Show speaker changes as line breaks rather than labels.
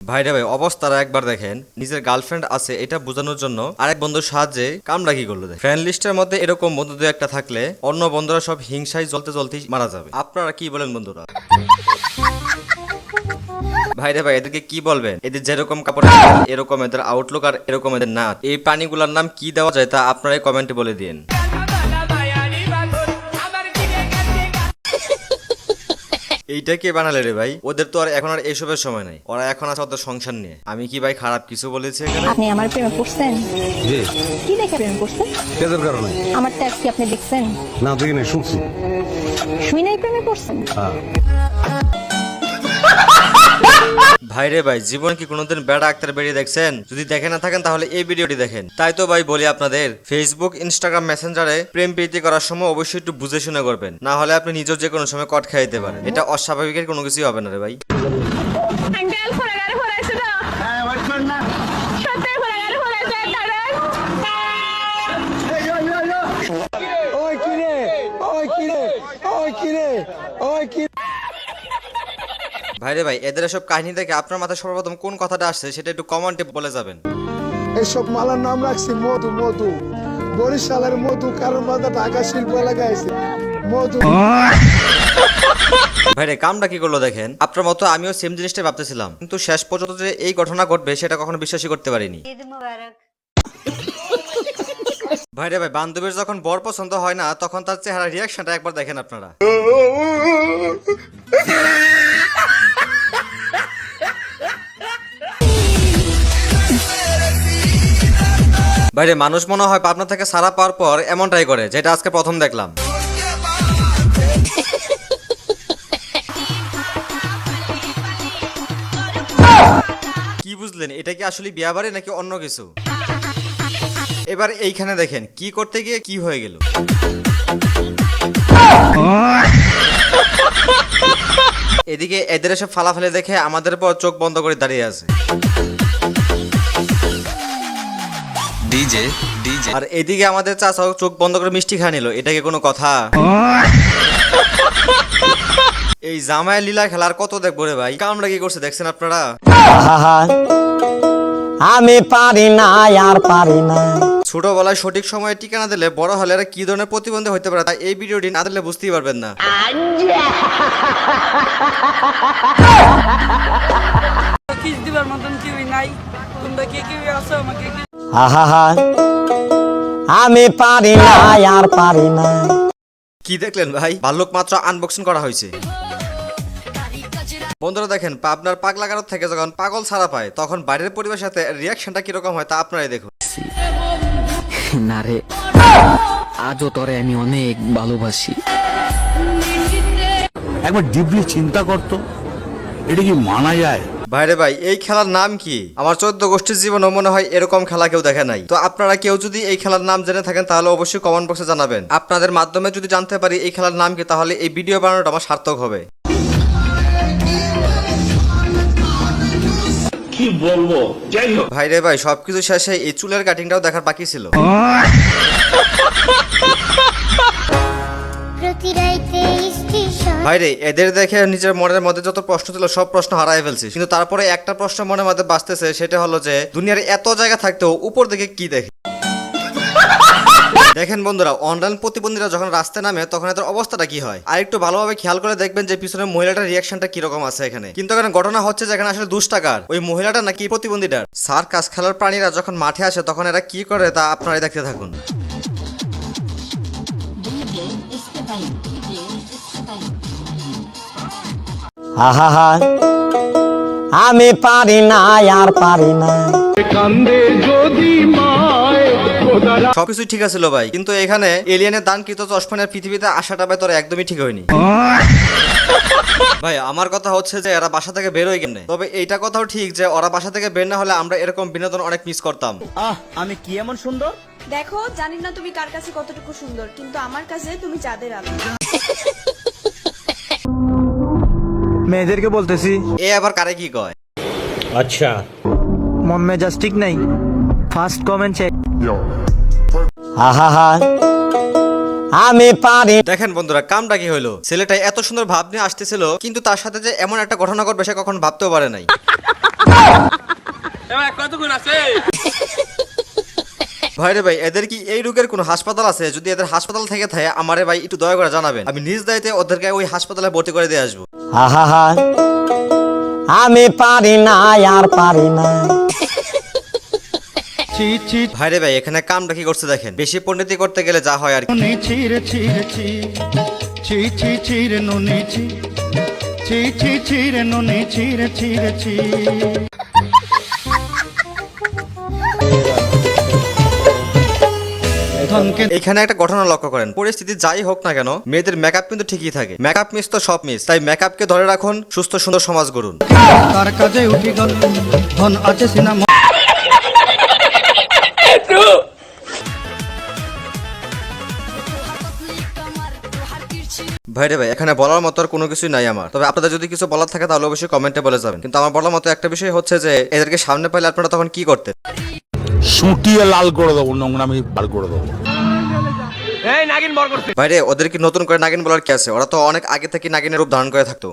ভাইরা ভাই অবস্থাটা একবার দেখেন, নিজের গার্লফ্রেন্ড আছে, এটা বোঝানোর জন্য আরেক বন্ধুর সাহায্যে কামড়া কি করল ফ্রেন্ড লিস্টের মধ্যে এরকম বন্ধু দু একটা থাকলে অন্য বন্ধুরা সব হিংসায় জ্বলতে জ্বলতে মারা যাবে। আপনারা কি বলেন বন্ধুরা? ভাইরে ভাই, এদেরকে কি বলবেন? এদের যেরকম কাপড় এরকম এদের আউটলুক আর এরকম এদের নাচ। এই প্রাণীগুলোর নাম কি দেওয়া যায় তা আপনারাই কমেন্টে বলে দিন এইটা কে বানালে রে ভাই? ওদের তো আর এখন আর এইসবের সময় নাই। ওরা এখন আছে ওদের সংসার নিয়ে। আমি কি ভাই খারাপ কিছু বলেছি এখানে?
আপনি আমার প্রেমে পড়ছেন?
জি।
কি দেখে প্রেমে পড়ছেন?
কেদের কারণে।
আমার ট্যাক্স কি আপনি দেখছেন?
না দেখি নাই শুনছি।
শুই নাই প্রেমে পড়ছেন?
হ্যাঁ।
ভাই রে ভাই জীবন কি কোনোদিন বেড়া আক্তার বেরিয়ে দেখছেন? যদি দেখে না থাকেন তাহলে এই ভিডিওটি দেখেন। তাই তো ভাই বলি আপনাদের ফেসবুক ইনস্টাগ্রাম মেসেঞ্জারে প্রেম প্রীতি করার সময় অবশ্যই একটু বুঝে শুনে করবেন। না হলে আপনি নিজের যে কোনো সময় কট খাইতে পারেন। এটা অস্বাভাবিকের কোনো কিছুই হবে না রে ভাই।
কিরে ওই কিরে ওই কিরে ওই কিরে
ভাই রে ভাই এদের সব কাহিনী দেখে আপনার মাথায় সর্বপ্রথম কোন কথাটা আসছে সেটা একটু কমেন্টে বলে যাবেন।
এসব মালার নাম রাখছি মধু মধু। বরিশালের মধু কারণ মাথা ঢাকা শিল্প এলাকায় আছে। মধু।
ভাই রে কামটা কি করল দেখেন? আপনার মতো আমিও সেম জিনিসটাই ভাবতেছিলাম। কিন্তু শেষ পর্যন্ত যে এই ঘটনা ঘটবে সেটা কখনো বিশ্বাসই করতে পারিনি।
ভাইরে
ভাই বান্ধবীর যখন বর পছন্দ হয় না তখন তার চেহারা রিয়াকশনটা একবার দেখেন আপনারা। বাইরে মানুষ মনে হয় পাবনা থেকে সারা পাওয়ার পর এমনটাই করে, যেটা আজকে প্রথম দেখলাম। কি বুঝলেন? এটা কি আসলে বিয়া বাড়ি নাকি অন্য কিছু? এবার এইখানে দেখেন, কি করতে গিয়ে কি হয়ে গেল। এদিকে এদের এসব ফালাফালি দেখে আমাদের পর চোখ বন্ধ করে দাঁড়িয়ে আছে।
DJ DJ.
আর এদিকে আমাদের চাচাও চোখ বন্ধ করে মিষ্টি খায় নিল এটা কি কোনো কথা? এই জামায় লীলা খেলার কত দেখব রে ভাই? কামড়া কি করছে দেখছেন আপনারা?
আমি পারি না আর পারি না।
ছোটবেলায় সঠিক সময়ে টিকা না দিলে বড় হলে এরা কি ধরনের প্রতিবন্ধী হতে পারে তাই এই ভিডিওটি না দিলে বুঝতেই পারবেন না।
কিস দিবার মতন কেউই নাই। তোমরা কে কেউ আছো আমাকে
আহা আমি পারি না আর পারি না।
কি দেখলেন ভাই? ভাল্লুক মাত্র আনবক্সিং করা হয়েছে। বন্ধুরা দেখেন পাবনার পাগলা কারোর থেকে যখন পাগল ছাড়া পায় তখন বাইরের পরিবেশের সাথে রিয়াকশনটা কীরকম হয় তা আপনারাই দেখুন।
না রে আজও তরে আমি অনেক ভালোবাসি।
একবার ডিপলি চিন্তা করতো এটা কি মানা যায়?
ভাইরে ভাই এই খেলার নাম কি? আমার চোদ্দ গোষ্ঠীর জীবনও মনে হয় এরকম খেলা কেউ দেখে নাই। তো আপনারা কেউ যদি এই খেলার নাম জেনে থাকেন তাহলে অবশ্যই কমেন্ট বক্সে জানাবেন। আপনাদের মাধ্যমে যদি জানতে পারি এই খেলার নাম কি তাহলে এই ভিডিও বানানোটা আমার সার্থক হবে।
কি বলব? যাই হোক।
ভাইরে ভাই সবকিছু শেষে এই চুলের কাটিংটাও দেখার বাকি ছিল।
প্রতি স্টেশন
ভাইরে এদের দেখে নিজের মনের মধ্যে যত প্রশ্ন ছিল সব প্রশ্ন হারাই ফেলছি কিন্তু তারপরে একটা প্রশ্ন মনের মধ্যে বাঁচতেছে সেটা হলো যে দুনিয়ার এত জায়গা থাকতেও উপর দিকে কি দেখে? দেখেন বন্ধুরা অনলাইন প্রতিবন্ধীরা যখন রাস্তায় নামে তখন এদের অবস্থাটা কি হয়? আর একটু ভালোভাবে খেয়াল করে দেখবেন যে পিছনে মহিলাটার রিয়াকশনটা কীরকম আছে এখানে। কিন্তু এখানে ঘটনা হচ্ছে যে এখানে আসলে দুষ্টাকার ওই মহিলাটা নাকি প্রতিবন্ধীটার? সার্কাস খেলার প্রাণীরা যখন মাঠে আসে তখন এরা কি করে তা আপনারাই দেখতে থাকুন।
আহা আমি পারি না আর পারি না।
সবকিছু ঠিক আছিল ভাই কিন্তু এখানে এলিয়েনের দান কৃত চশমানের পৃথিবীতে আসাটা ভাই তোর একদমই ঠিক হয়নি। ভাই আমার কথা হচ্ছে যে এরা বাসা থেকে বেরোয় কেমনে তবে এইটা কথাও ঠিক যে ওরা বাসা থেকে বের না হলে আমরা এরকম বিনোদন অনেক মিস করতাম। আহ আমি কি এমন সুন্দর?
দেখো জানি না তুমি কার কাছে কতটুকু সুন্দর কিন্তু আমার কাছে তুমি চাঁদের আলো।
মেয়েদেরকে বলতেছি।
এ আবার কারে কি কয়? আচ্ছা।
মন মেজাজ ঠিক নাই। ফার্স্ট কমেন্ট চেক
আহা আমি পারি।
দেখেন বন্ধুরা কামটা কি হলো ছেলেটা এত সুন্দর ভাব নিয়ে আসতেছিল কিন্তু তার সাথে যে এমন একটা ঘটনা ঘটবে সে কখন ভাবতেও পারে নাই। ভাইরে ভাই এদের কি এই রোগের কোনো হাসপাতাল আছে? যদি এদের হাসপাতাল থেকে থাকে আমারে ভাই একটু দয়া করে জানাবেন। আমি নিজ দায়িত্বে ওদেরকে ওই হাসপাতালে ভর্তি করে দিয়ে আসব।
আহা আমি পারি না আর পারি না।
ভাইরে ভাই এখানে কামটা কি করছে দেখেন? বেশি পণ্ডিতি করতে গেলে যা হয় আর কি।
ছিঁড়ে ছিঁড়ে ছি ছি। ছি ছিঁড়ে নুনি ছি। ছি ছি ছিঁড়ে নুনি ছিঁড়ে ছিঁড়ে ছি। ধনকে
এখানে একটা ঘটনা লক্ষ্য করেন। পরিস্থিতি যাই হোক না কেন মেয়েদের মেকআপ কিন্তু ঠিকই থাকে। মেকআপ মিস তো সব মিস তাই মেকআপকে ধরে রাখুন সুস্থ সুন্দর সমাজ গড়ুন।
তার কাজে উঠি গল ধন আছে সিনেমা।
ভাইরে ভাই এখানে বলার মতো আর কোনো কিছুই নাই আমার। তবে আপনাদের যদি কিছু বলার থাকে তাহলে অবশ্যই কমেন্টে বলে যাবেন। কিন্তু আমার বলার মতো একটা বিষয় হচ্ছে যে এদেরকে সামনে পাইলে আপনারা তখন কি করতেন?
সুটিয়ে লাল করে দেবো নোংরা আমি বার করে দেবো।
ভাইরে ওদের কি নতুন করে নাগিন বলার কি আছে? ওরা তো অনেক আগে থেকে নাগিনের রূপ ধারণ করে থাকতো।